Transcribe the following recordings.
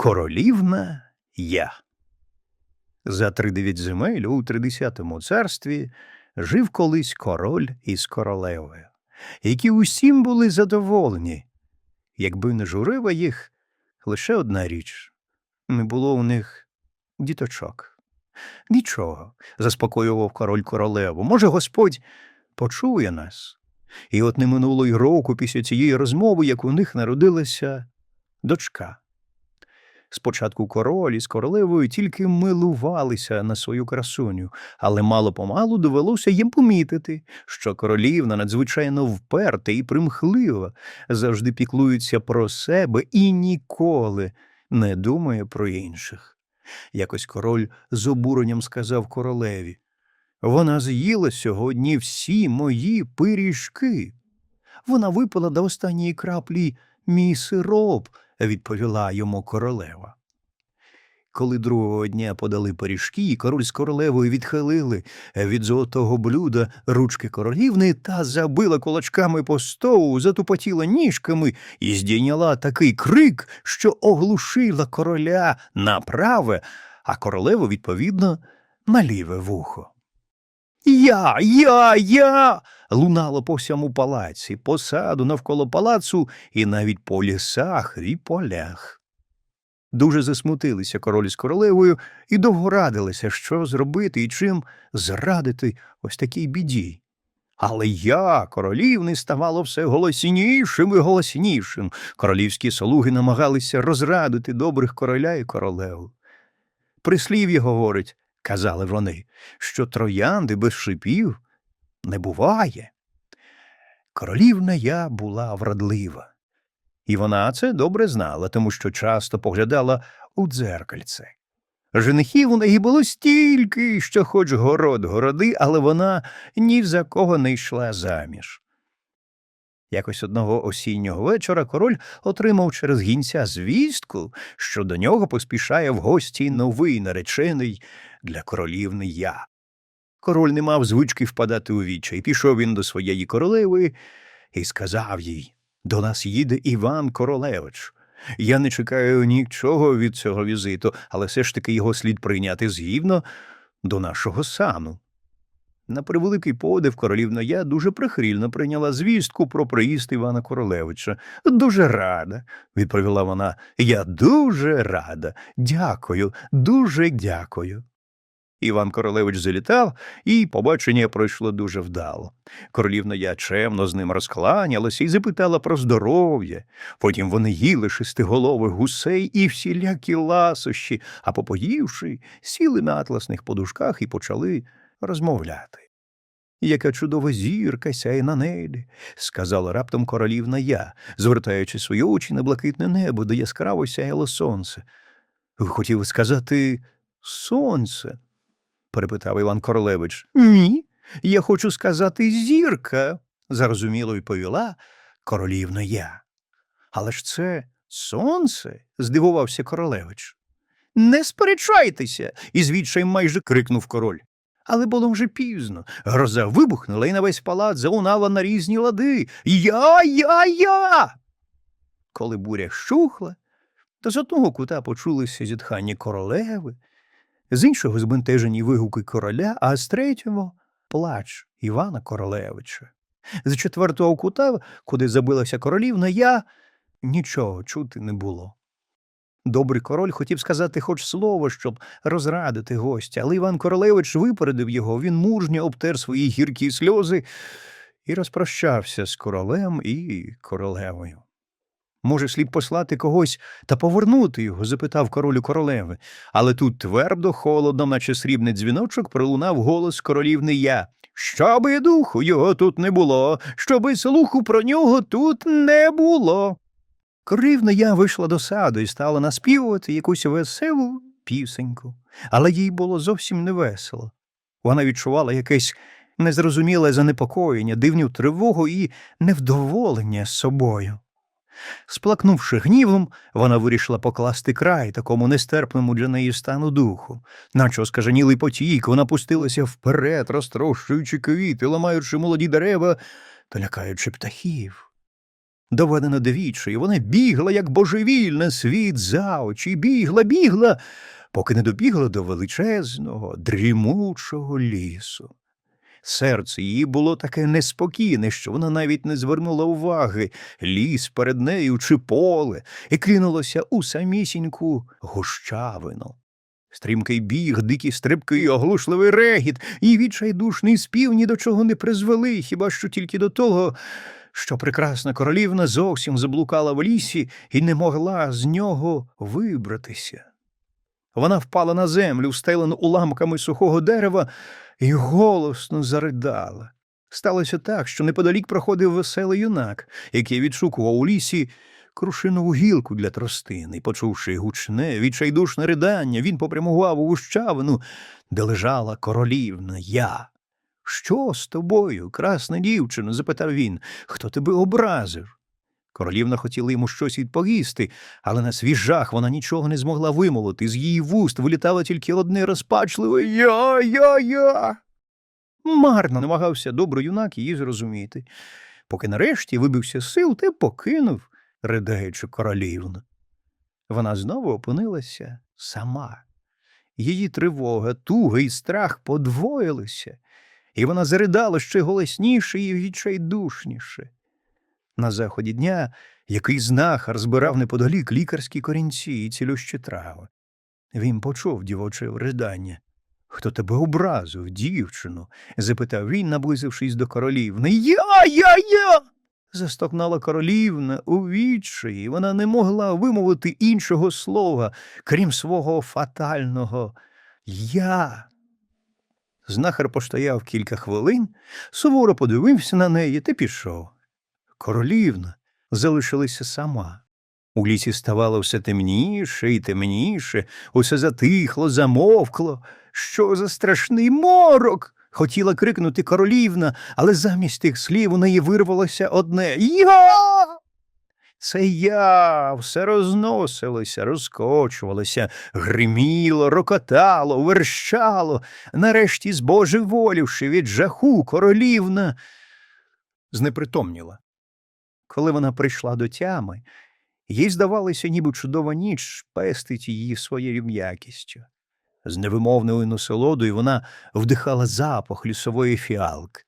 Королівна я. За тридев'ять земель у тридесятому царстві жив колись король із королевою, які усім були задоволені. Якби не журила їх лише одна річ не було у них діточок. Нічого, заспокоював король королеву. Може, Господь почує нас. І от не минуло й року після цієї розмови, як у них народилася дочка. Спочатку король із королевою тільки милувалися на свою красуню, але мало помалу довелося їм помітити, що королівна надзвичайно вперта і примхлива, завжди піклується про себе і ніколи не думає про інших. Якось король з обуренням сказав королеві Вона з'їла сьогодні всі мої пиріжки. Вона випила до останньої краплі мій сироп, відповіла йому королева. Коли другого дня подали пиріжки, король з королевою відхилили від золотого блюда ручки королівни та забила кулачками по стову, затупотіла ніжками і здійняла такий крик, що оглушила короля на праве, а королеву, відповідно, на ліве вухо. Я, я, я. лунало по всьому палаці, по саду навколо палацу і навіть по лісах і полях. Дуже засмутилися король з королевою і довго радилися, що зробити і чим зрадити ось такій біді. Але я, королівни, ставало все голоснішим і голоснішим. Королівські слуги намагалися розрадити добрих короля і королеву. Прислів'я говорить, казали вони, що троянди без шипів не буває. Королівна я була вродлива. І вона це добре знала, тому що часто поглядала у дзеркальце. Женихів у неї було стільки, що хоч город городи, але вона ні за кого не йшла заміж. Якось одного осіннього вечора король отримав через гінця звістку, що до нього поспішає в гості новий наречений для королівни я. Король не мав звички впадати у вічай. Пішов він до своєї королеви і сказав їй до нас їде Іван Королевич. Я не чекаю нічого від цього візиту, але все ж таки його слід прийняти згідно до нашого сану. На превеликий подив королівна я дуже прихильно прийняла звістку про приїзд Івана Королевича. Дуже рада, відповіла вона. Я дуже рада. Дякую, дуже дякую. Іван Королевич залітав, і побачення пройшло дуже вдало. Королівна я чемно з ним розкланялася і запитала про здоров'я. Потім вони їли шестиголових гусей і всілякі ласощі, а попоївши, сіли на атласних подушках і почали розмовляти. Яка чудова зірка сяє на небі, сказала раптом королівна я, звертаючи свої очі на блакитне небо, де яскраво сяяло сонце. Ви хотіли сказати сонце перепитав Іван Королевич. Ні, я хочу сказати зірка, зарозуміло відповіла королівна я. Але ж це сонце, здивувався королевич. Не сперечайтеся, із відчаєм майже крикнув король. Але було вже пізно. Гроза вибухнула і на весь палац заунала на різні лади. Я, я, я. Коли буря щухла, то з одного кута почулися зітхання королеви, з іншого збентежені вигуки короля, а з третього плач Івана Королевича. З четвертого кута, куди забилася королівна, я нічого чути не було. Добрий король хотів сказати хоч слово, щоб розрадити гостя, але Іван Королевич випередив його, він мужньо обтер свої гіркі сльози і розпрощався з королем і королевою. Може, слід послати когось та повернути його? запитав королю королеви. Але тут твердо, холодно, наче срібний дзвіночок, пролунав голос королівни я. Щоби духу його тут не було, щоби слуху про нього тут не було. Королівна я вийшла до саду і стала наспівувати якусь веселу пісеньку, але їй було зовсім невесело. Вона відчувала якесь незрозуміле занепокоєння, дивню тривогу і невдоволення з собою. Сплакнувши гнівом, вона вирішила покласти край такому нестерпному для неї стану духу, наче оскаженілий потік, вона пустилася вперед, розтрощуючи квіти, ламаючи молоді дерева та лякаючи птахів. Доведена до вічі, вона бігла, як божевільна, світ за очі, бігла, бігла, поки не добігла до величезного, дрімучого лісу. Серце її було таке неспокійне, що вона навіть не звернула уваги, ліс перед нею чи поле, і кинулося у самісіньку гущавину. Стрімкий біг, дикі стрибки, оглушливий регіт і відчайдушний спів ні до чого не призвели, хіба що тільки до того, що прекрасна королівна зовсім заблукала в лісі і не могла з нього вибратися. Вона впала на землю, встелену уламками сухого дерева, і голосно заридала. Сталося так, що неподалік проходив веселий юнак, який відшукував у лісі крушинову гілку для тростини. Почувши гучне, відчайдушне ридання, він попрямував у гущавину, де лежала королівна я. Що з тобою, красна дівчино? запитав він. Хто тебе образив? Королівна хотіла йому щось відповісти, але на свій жах вона нічого не змогла вимовити. З її вуст вилітало тільки одне розпачливе Я, я, я. Марно намагався добрий юнак її зрозуміти, поки нарешті вибився сил та покинув, ридаючи королівну. Вона знову опинилася сама. Її тривога, туга і страх подвоїлися, і вона заридала ще голосніше і відчайдушніше. На заході дня який знахар збирав неподалік лікарські корінці і цілющі трави. Він почув дівоче ридання. Хто тебе образив, дівчину? запитав він, наблизившись до королівни. Я, я, я. застогнала королівна у відчаї. Вона не могла вимовити іншого слова, крім свого фатального Я. Знахар постояв кілька хвилин, суворо подивився на неї та пішов. Королівна залишилася сама. У лісі ставало все темніше і темніше, усе затихло, замовкло. Що за страшний морок? хотіла крикнути королівна, але замість тих слів у неї вирвалося одне Я. Це я все розносилося, розкочувалося, гриміло, рокотало, верщало, нарешті, збожеволівши від жаху, королівна знепритомніла. Коли вона прийшла до тями, їй здавалося, ніби чудова ніч пестить її своєю м'якістю. З невимовною насолодою вона вдихала запах лісової фіалки.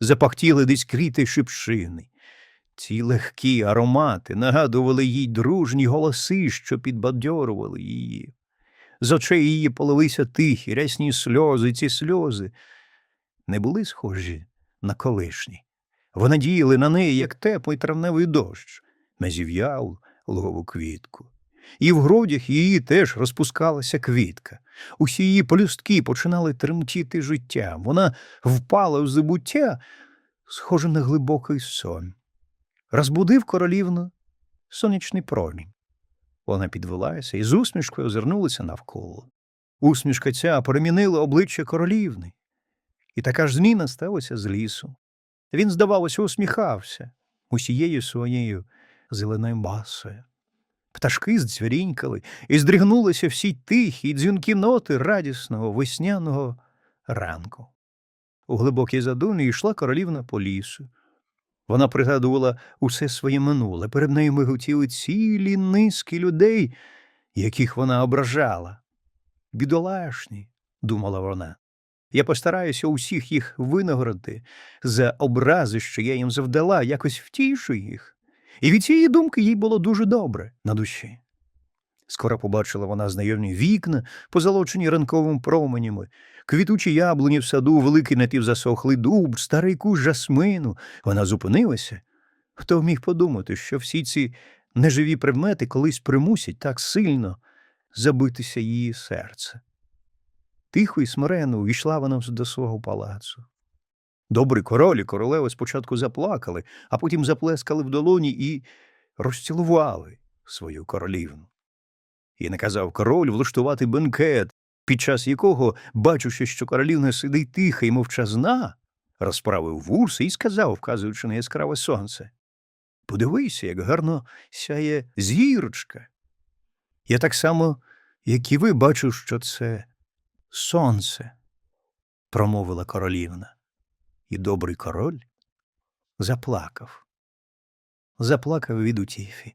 Запахтіли десь кріти шипшини. Ці легкі аромати нагадували їй дружні голоси, що підбадьорували її. З очей її полилися тихі, рясні сльози, ці сльози не були схожі на колишні. Вони діяли на неї, як теплий травневий дощ, на зів'ялу лугову квітку. І в грудях її теж розпускалася квітка. Усі її полюстки починали тремтіти життям. Вона впала в забуття, схоже на глибокий сон. Розбудив королівну сонячний промінь. Вона підвелася і з усмішкою озирнулася навколо. Усмішка ця перемінила обличчя королівни, і така ж зміна сталася з лісу. Він, здавалося, усміхався усією своєю зеленою масою. Пташки здзвірінькали і здригнулися всі тихі й дзвінкі ноти радісного весняного ранку. У глибокій задумі йшла королівна по лісу. Вона пригадувала усе своє минуле, перед нею миготіли цілі низки людей, яких вона ображала. Бідолашні, думала вона. Я постараюся усіх їх винагородити за образи, що я їм завдала, якось втішу їх. І від цієї думки їй було дуже добре на душі. Скоро побачила вона знайомі вікна, позолочені ранковими променями, квітучі яблуні в саду, великий напівзасохлий дуб, старий кущ жасмину. Вона зупинилася. Хто міг подумати, що всі ці неживі предмети колись примусять так сильно забитися її серце. Тихо і смиренно увійшла вона до свого палацу. Добрий король і королева спочатку заплакали, а потім заплескали в долоні і розцілували свою королівну. І наказав король влаштувати бенкет, під час якого, бачучи, що королівна сидить тиха і мовчазна, розправив вуси і сказав, вказуючи на яскраве сонце Подивися, як гарно сяє зірочка. Я так само, як і ви, бачу, що це сонце, промовила королівна. І добрий король заплакав. заплакав від утіхи.